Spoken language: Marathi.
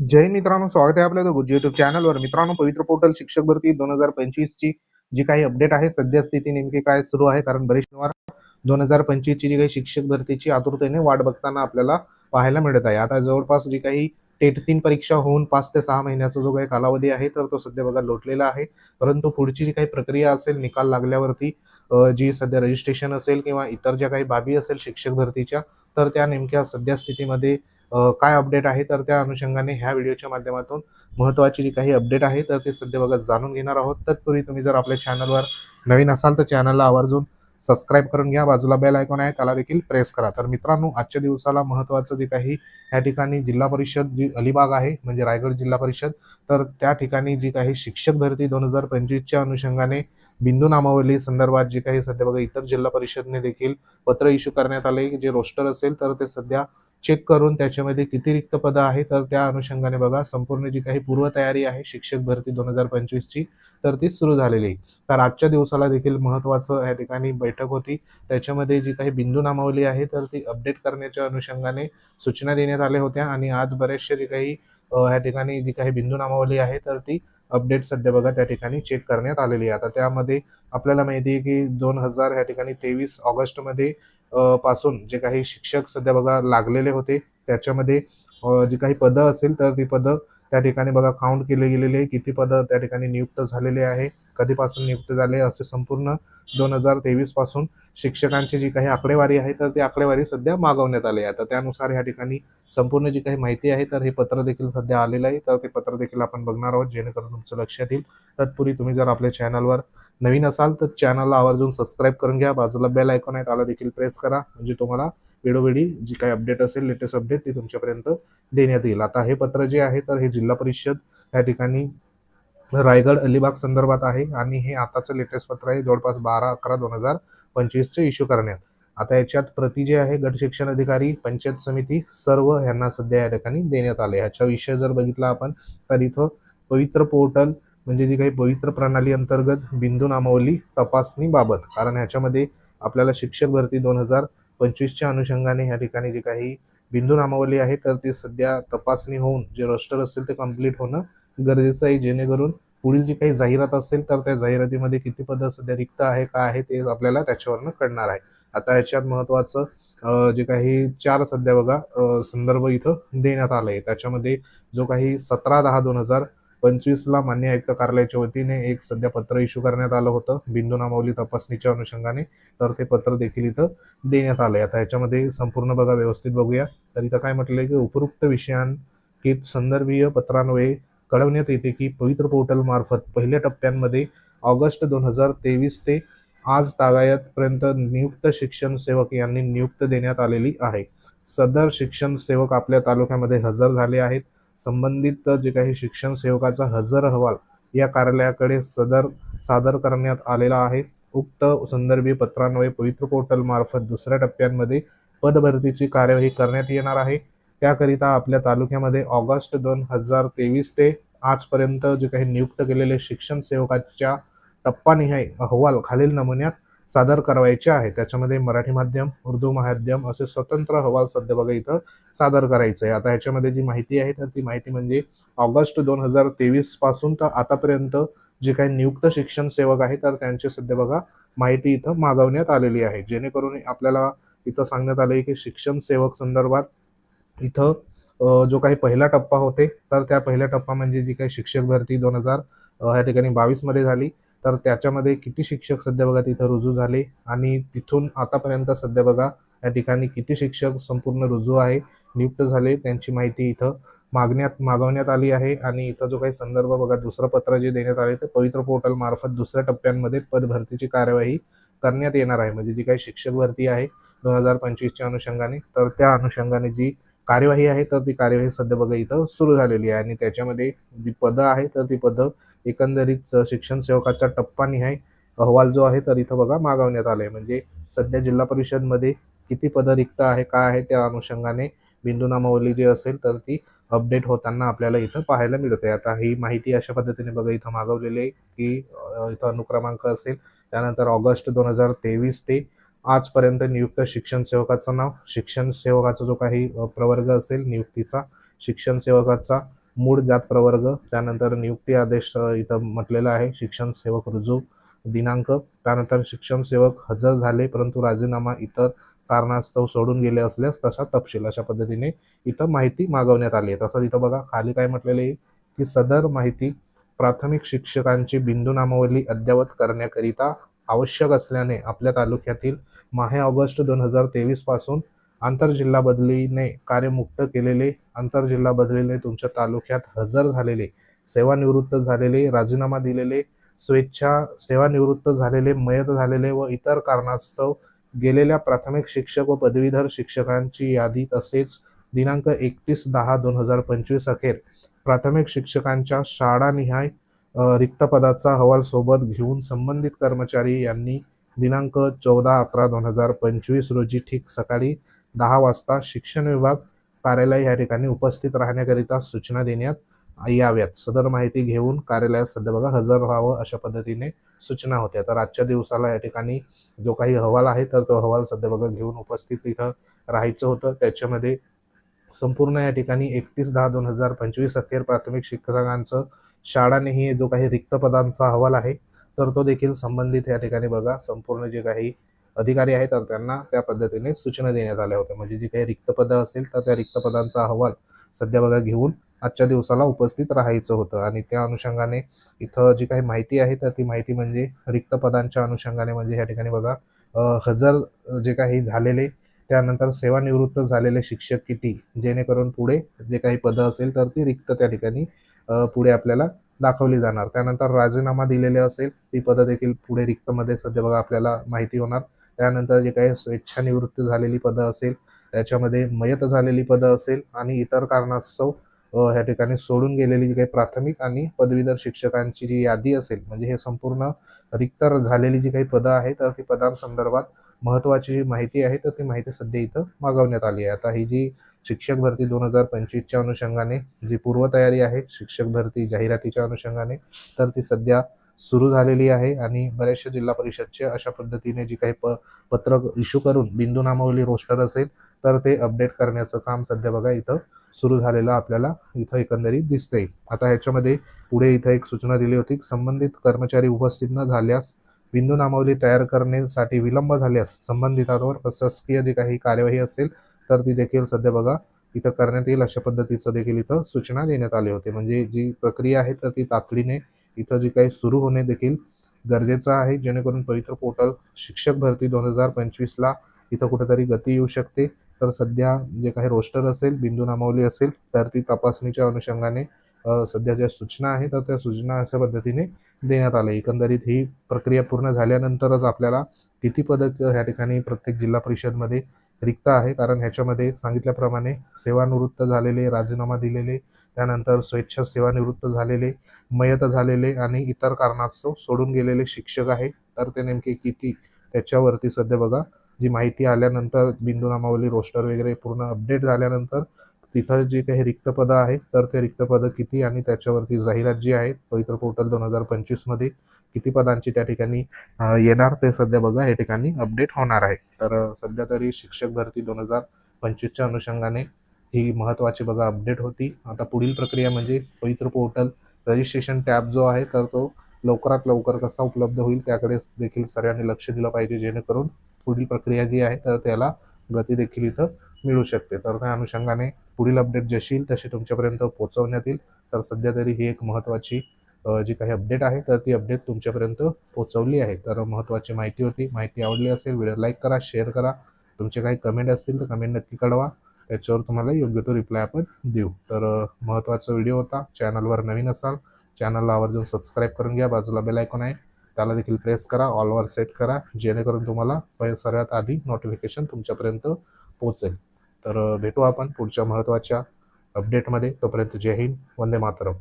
जय मित्रांनो स्वागत आहे आपल्या गुरुजी युट्यूब चॅनलवर मित्रांनो पवित्र पोर्टल शिक्षक भरती दोन हजार पंचवीस ची जी काही अपडेट आहे सध्या स्थिती नेमकी काय सुरू आहे कारण बरेच दोन हजार पंचवीस ची जी काही शिक्षक भरतीची आतुरतेने वाट बघताना आपल्याला पाहायला मिळत आहे. आता जवळपास जी काही टेट तीन परीक्षा होऊन पाच ते सहा महिन्याचा जो काही कालावधी आहे तर तो सध्या बघा लोटलेला आहे. परंतु पुढची जी काही प्रक्रिया असेल निकाल लागल्यावरती जी सध्या रजिस्ट्रेशन असेल किंवा इतर ज्या काही बाबी असेल शिक्षक भरतीच्या तर त्या नेमक्या सध्या स्थितीमध्ये काय अपडेट आहे तर त्या अनुषंगाने ह्या व्हिडिओच्या माध्यमातून महत्त्वाची जी काही अपडेट आहे तर ते सध्या बघा जाणून घेणार आहोत. तत्पूर्वी तुम्ही जर आपल्या चॅनलवर नवीन असाल तर चॅनलला आवर्जून सबस्क्राईब करून घ्या. बाजूला बेल आयकॉन आहे त्याला देखील प्रेस करा. तर मित्रांनो आजच्या दिवसाला महत्त्वाचं जे काही या ठिकाणी जिल्हा परिषद जी अलिबाग आहे म्हणजे रायगड जिल्हा परिषद तर त्या ठिकाणी जी काही शिक्षक भरती दोन हजार पंचवीसच्या अनुषंगाने बिंदू नामावली संदर्भात जे काही सध्या बघा इतर जिल्हा परिषदने देखील पत्र इश्यू करण्यात आले. जे रोस्टर असेल तर ते सध्या चेक करून त्याच्यामध्ये किती रिक्त पदं आहे तर त्या अनुषंगाने बघा संपूर्ण जी काही पूर्वतयारी आहे शिक्षक भरती दोन हजार पंचवीसची तर ती सुरू झालेली आहे. तर आजच्या दिवसाला देखील महत्त्वाचं या ठिकाणी बैठक होती. त्याच्यामध्ये जी काही बिंदू नामावली आहे तर ती अपडेट करण्याच्या अनुषंगाने सूचना देण्यात आल्या होत्या आणि आज बरेचसे जे काही ह्या या ठिकाणी जी काही बिंदू नामावली आहे तर ती अपडेट सध्या बघा त्या ठिकाणी चेक करण्यात आलेली आहे. आता त्यामध्ये आपल्याला माहिती आहे की दोन हजार या ठिकाणी तेवीस ऑगस्टमध्ये पासून जे काही शिक्षक सध्या बघा लागलेले होते त्याच्यामध्ये जे जी काही पदं असेल तर ती पदं त्या ठिकाणी बघा काउंट केले गेलेले आहे. किती पदं त्या ठिकाणी नियुक्त झालेले आहे. कधीपासून नियुक्त झाले असे संपूर्ण दोन हजार तेवीसपासून शिक्षकांची जी काही आकडेवारी आहे तर ती आकडेवारी सध्या मागवण्यात आली आहे. तर त्यानुसार या ठिकाणी संपूर्ण जी काही माहिती आहे तर हे पत्र देखील सध्या आलेलं आहे. तर ते पत्र देखील आपण बघणार आहोत. जेणेकरून तुमचं लक्षात येईल. तत्पूर्वी तुम्ही जर आपल्या चॅनलवर नवीन असाल तर चॅनलला आवर्जून सबस्क्राईब करून घ्या. बाजूला बेल आयकॉन आहे त्याला देखील प्रेस करा. म्हणजे तुम्हाला वेळोवेळी जी काही अपडेट असेल लेटेस्ट अपडेट ती तुमच्यापर्यंत देण्यात येईल. आता हे पत्र जे आहे तर हे जिल्हा परिषद या ठिकाणी रायगड अलिबाग संदर्भात आहे आणि हे आताचं लेटेस्ट पत्र आहे. जवळपास बारा अकरा दोन हजार पंचवीसचे इश्यू करण्यात. आता याच्यात प्रति जे आहे गट शिक्षण अधिकारी पंचायत समिती सर्व यांना सध्या या ठिकाणी देण्यात आले ह्याच्या विषय जर बघितला आपण तर इथं पवित्र पोर्टल म्हणजे जी काही पवित्र प्रणाली अंतर्गत बिंदू नामावली तपासणीबाबत कारण ह्याच्यामध्ये आपल्याला शिक्षक भरती दोन हजार पंचवीसच्या अनुषंगाने ह्या ठिकाणी जी काही बिंदू नामावली आहे तर ती सध्या तपासणी होऊन जे रस्टर असेल ते कंप्लीट होणं गरजेचं आहे जेणेकरून पुढील जी काही जाहिरात असेल तर त्या जाहिरातीमध्ये किती पदं सध्या रिक्त आहे काय आहे ते आपल्याला त्याच्यावरनं कळणार आहे. आता याच्यात महत्त्वाचं जे काही चार सध्या बघा संदर्भ इथं देण्यात आलं आहे त्याच्यामध्ये जो काही सतरा दहा दोन हजार पंचवीसला मान्य आयुक्त कार्यालयाच्या वतीने एक सध्या पत्र इश्यू करण्यात आलं होतं. बिंदू नामावली तपासणीच्या अनुषंगाने तर ते पत्र देखील इथं देण्यात आलं आहे आता याच्यामध्ये संपूर्ण बघा व्यवस्थित बघूया. तर इथं काय म्हटलंय की उपरोक्त विषयांकित संदर्भीय पत्रान्वये कळवण्यात येते की पवित्र पोर्टलमार्फत पहिल्या टप्प्यांमध्ये ऑगस्ट दोन हजार तेवीस ते आज तागायतपर्यंत नियुक्त शिक्षण सेवक यांनी नियुक्त देण्यात आलेली आहे. सदर शिक्षण सेवक आपल्या तालुक्यामध्ये हजर झाले आहेत. संबंधित जे काही शिक्षण सेवकाचा हजर अहवाल या कार्यालयाकडे सदर सादर करण्यात आलेला आहे. उक्त संदर्भी पत्रान्वये पवित्र पोर्टलमार्फत दुसऱ्या टप्प्यांमध्ये पदभरतीची कार्यवाही करण्यात येणार आहे. त्याकरिता आपल्या तालुक्यामध्ये ऑगस्ट दोन हजार तेवीस ते आजपर्यंत जे काही नियुक्त केलेले शिक्षण सेवकाच्या टप्पानिहाय अहवाल खालील नमुन्यात सादर करायचे आहे. त्याच्यामध्ये मराठी माध्यम उर्दू माध्यम असे स्वतंत्र अहवाल सध्या बघा इथं सादर करायचं आहे. आता ह्याच्यामध्ये जी माहिती आहे तर ती माहिती म्हणजे ऑगस्ट दोन हजार तेवीसपासून तर आतापर्यंत जे काही नियुक्त शिक्षण सेवक आहे तर त्यांची सध्या बघा माहिती इथं मागवण्यात आलेली आहे. जेणेकरून आपल्याला इथं सांगण्यात आले की शिक्षण सेवक संदर्भात इथं जो काही पहिला टप्पा होते तर त्या पहिल्या टप्पा म्हणजे जी काही शिक्षक भरती दोन हजार ह्या ठिकाणी बावीसमध्ये झाली तर त्याच्यामध्ये किती शिक्षक सध्या बघा तिथं रुजू झाले आणि तिथून आतापर्यंत सध्या बघा या ठिकाणी किती शिक्षक संपूर्ण रुजू आहे नियुक्त झाले त्यांची माहिती इथं मागण्यात मागवण्यात आली आहे आणि इथं जो काही संदर्भ बघा दुसरं पत्र जे देण्यात आले ते पवित्र पोर्टल मार्फत दुसऱ्या टप्प्यांमध्ये पदभरतीची कार्यवाही करण्यात येणार आहे. म्हणजे जी काही शिक्षक भरती आहे दोन हजार पंचवीसच्या अनुषंगाने तर त्या अनुषंगाने जी कार्यवाही आहे तर ती कार्यवाही सध्या बघा इथं सुरू झालेली आहे. आणि त्याच्यामध्ये जी पदं आहे तर ती पदं एकंदरीत शिक्षण सेवकाचा टप्पानिहाय अहवाल जो आहे तर इथं बघा मागवण्यात आलाय. म्हणजे सध्या जिल्हा परिषदमध्ये किती पदं रिक्त आहे काय आहे त्या अनुषंगाने बिंदू नामावली जी असेल तर ती अपडेट होताना आपल्याला इथं पाहायला मिळते आता ही माहिती अशा पद्धतीने बघा इथं मागवलेली आहे की इथं अनुक्रमांक असेल त्यानंतर ऑगस्ट दोन हजार तेवीस ते आजपर्यंत नियुक्त शिक्षण सेवकाचं नाव शिक्षण सेवकाचा जो काही प्रवर्ग असेल नियुक्तीचा शिक्षण सेवकाचा मूळ जात प्रवर्ग त्यानंतर नियुक्ती आदेश इथं म्हटलेला आहे शिक्षण सेवक रुजू दिनांक त्यानंतर शिक्षण सेवक हजर झाले परंतु राजीनामा इतर कारणास्तव सोडून गेले असल्यास तसा तपशील अशा पद्धतीने इथं माहिती मागवण्यात आली आहे. तसंच इथं बघा खाली काय म्हटलेले आहे की सदर माहिती प्राथमिक शिक्षकांची बिंदू नामावली अद्ययावत करण्याकरिता आवश्यक असल्याने आपल्या तालुक्यातील माहे ऑगस्ट दोन हजार तेवीसपासून आंतरजिल्हा बदलीने कार्यमुक्त केलेले आंतरजिल्हा बदलीने तुमच्या तालुक्यात हजर झालेले सेवानिवृत्त झालेले राजीनामा दिलेले स्वेच्छा सेवानिवृत्त झालेले मयत झालेले व इतर कारणास्तव गेलेल्या प्राथमिक शिक्षक व पदवीधर शिक्षकांची यादी तसेच दिनांक एकतीस दहा दोन हजार पंचवीस अखेर प्राथमिक शिक्षकांच्या शाळानिहाय रिक्त पदाचा अहवाल सोबत घेऊन संबंधित कर्मचारी यांनी दिनांक चौदा अकरा दोन हजार पंचवीस रोजी ठीक सकाळी दहा वाजता शिक्षण विभाग कार्यालय या ठिकाणी उपस्थित राहण्याकरिता सूचना देण्यात याव्यात. सदर माहिती घेऊन कार्यालयात सध्या बघा हजर व्हावं अशा पद्धतीने सूचना होत्या. तर आजच्या दिवसाला या ठिकाणी जो काही अहवाल आहे तर तो अहवाल सध्या बघा घेऊन उपस्थित इथं राहायचं होतं. त्याच्यामध्ये संपूर्ण या ठिकाणी एकतीस दहा दोन हजार पंचवीस अखेर प्राथमिक शिक्षकांचं शाळानेही जो काही रिक्त पदांचा अहवाल आहे तर तो देखील संबंधित या ठिकाणी बघा. संपूर्ण जे काही अधिकारी आहेत तर त्यांना त्या पद्धतीने सूचना देण्यात आल्या होत्या. म्हणजे जी काही रिक्त पदं असेल तर त्या रिक्त पदांचा अहवाल सध्या बघा घेऊन आजच्या दिवसाला उपस्थित राहायचं होतं. आणि त्या अनुषंगाने इथं जी काही माहिती आहे तर ती माहिती म्हणजे रिक्त पदांच्या अनुषंगाने म्हणजे या ठिकाणी बघा हजर जे काही झालेले त्यानंतर सेवानिवृत्त झालेले शिक्षक किती? जेणेकरून पुढे जे काही पदं असेल तर ती रिक्त त्या ठिकाणी पुढे आपल्याला दाखवली जाणार. त्यानंतर राजीनामा दिलेले असेल ती पदं देखील पुढे रिक्तमध्ये सध्या बघा आपल्याला माहिती होणार. त्यानंतर जे काही स्वेच्छानिवृत्त झालेली पदं असेल त्याच्यामध्ये मयत झालेली पदं असेल आणि इतर कारणास्तव ह्या ठिकाणी सोडून गेलेली जी काही प्राथमिक आणि पदवीधर शिक्षकांची जी यादी असेल म्हणजे हे संपूर्ण रिक्त झालेली जी काही पदं आहेत तर ती पदांसंदर्भात महत्त्वाची जी माहिती आहे तर ती माहिती सध्या इथं मागवण्यात आली आहे. आता ही जी शिक्षक भरती दोन हजार पंचवीसच्या अनुषंगाने जी पूर्वतयारी आहे शिक्षक भरती जाहिरातीच्या अनुषंगाने तर ती सध्या सुरू झालेली आहे आणि बऱ्याचशा जिल्हा परिषदचे अशा पद्धतीने जी काही प पत्रक इश्यू करून बिंदू नामावली रोस्टर असेल तर ते अपडेट करण्याचं काम सध्या बघा इथं सुरू झालेलं आपल्याला इथं एकंदरीत दिसतंय. आता ह्याच्यामध्ये पुढे इथं एक सूचना दिली होती संबंधित कर्मचारी उपस्थित न झाल्यास बिंदू नामावली तयार करण्यासाठी विलंब झाल्यास संबंधितांवर प्रशासकीय जी काही कार्यवाही असेल तर ती देखील सध्या बघा इथं करण्यात येईल अशा पद्धतीचं देखील इथं सूचना देण्यात आली होती. म्हणजे जी प्रक्रिया आहे तर ती तातडीने इथं जी काही सुरू होणे देखील गरजेचं आहे. जेणेकरून पवित्र पोर्टल शिक्षक भरती दोन हजार पंचवीसला इथं कुठेतरी गती येऊ शकते. तर सध्या जे काही रोस्टर असेल बिंदू नामावली असेल तर ती तपासणीच्या अनुषंगाने सध्या ज्या सूचना आहेत तर त्या सूचना अशा पद्धतीने देण्यात आल्या. एकंदरीत ही प्रक्रिया पूर्ण झाल्यानंतरच आपल्याला किती पदक ह्या ठिकाणी प्रत्येक जिल्हा परिषदमध्ये रिक्त आहे. कारण ह्याच्यामध्ये सांगितल्याप्रमाणे सेवानिवृत्त झालेले राजीनामा दिलेले त्यानंतर स्वेच्छा सेवानिवृत्त झालेले मयत झालेले आणि इतर कारणास्तव सोडून गेलेले शिक्षक आहे. तर ते नेमके किती? त्याच्यावरती सध्या बघा. जी माहिती आल्यानंतर बिंदू नामावली रोस्टर वगैरे पूर्ण अपडेट झाल्यानंतर तिथं जे काही रिक्त पदं आहेत तर ते रिक्त पदं किती आणि त्याच्यावरती जाहिरात जी आहे पवित्र पोर्टल दोन हजार पंचवीसमध्ये किती पदांची त्या ठिकाणी येणार ते सध्या बघा या ठिकाणी अपडेट होणार आहे. तर सध्या तरी शिक्षक भरती दोन हजार पंचवीसच्या अनुषंगाने ही महत्त्वाची बघा अपडेट होती. आता पुढील प्रक्रिया म्हणजे पवित्र पोर्टल रजिस्ट्रेशन टॅब जो आहे तर तो लवकरात लवकर कसा उपलब्ध होईल त्याकडे देखील सर्वांनी लक्ष दिलं पाहिजे जेणेकरून पुढील प्रक्रिया जी आहे तर त्याला गती देखील इथं मिळू शकते. तर त्या अनुषंगाने पुढील अपडेट जशी येईल तशी तुमच्यापर्यंत पोहोचवण्यात येईल. तर सध्या तरी ही एक महत्त्वाची जी काही अपडेट आहे तर ती अपडेट तुमच्यापर्यंत पोहोचवली आहे. तर महत्त्वाची माहिती होती. माहिती आवडली असेल व्हिडिओ लाईक करा शेअर करा. तुमचे काही कमेंट असतील तर कमेंट नक्की कळवा. त्याच्यावर तुम्हाला योग्य तो रिप्लाय आपण देऊ. तर अ, महत्त्वाचा व्हिडिओ होता. चॅनलवर नवीन असाल चॅनलला आवर्जून सबस्क्राईब करून घ्या. बाजूला बेल आयकॉन आहे. त्याला देखील प्रेस करा. ऑलवर सेट करा. जेणेकरून तुम्हाला सर्वात आधी नोटिफिकेशन तुमच्यापर्यंत पोहोचेल. तर भेटू आपण पुढच्या महत्त्वाच्या अपडेटमध्ये तोपर्यंत जय हिंद वंदे मातरम.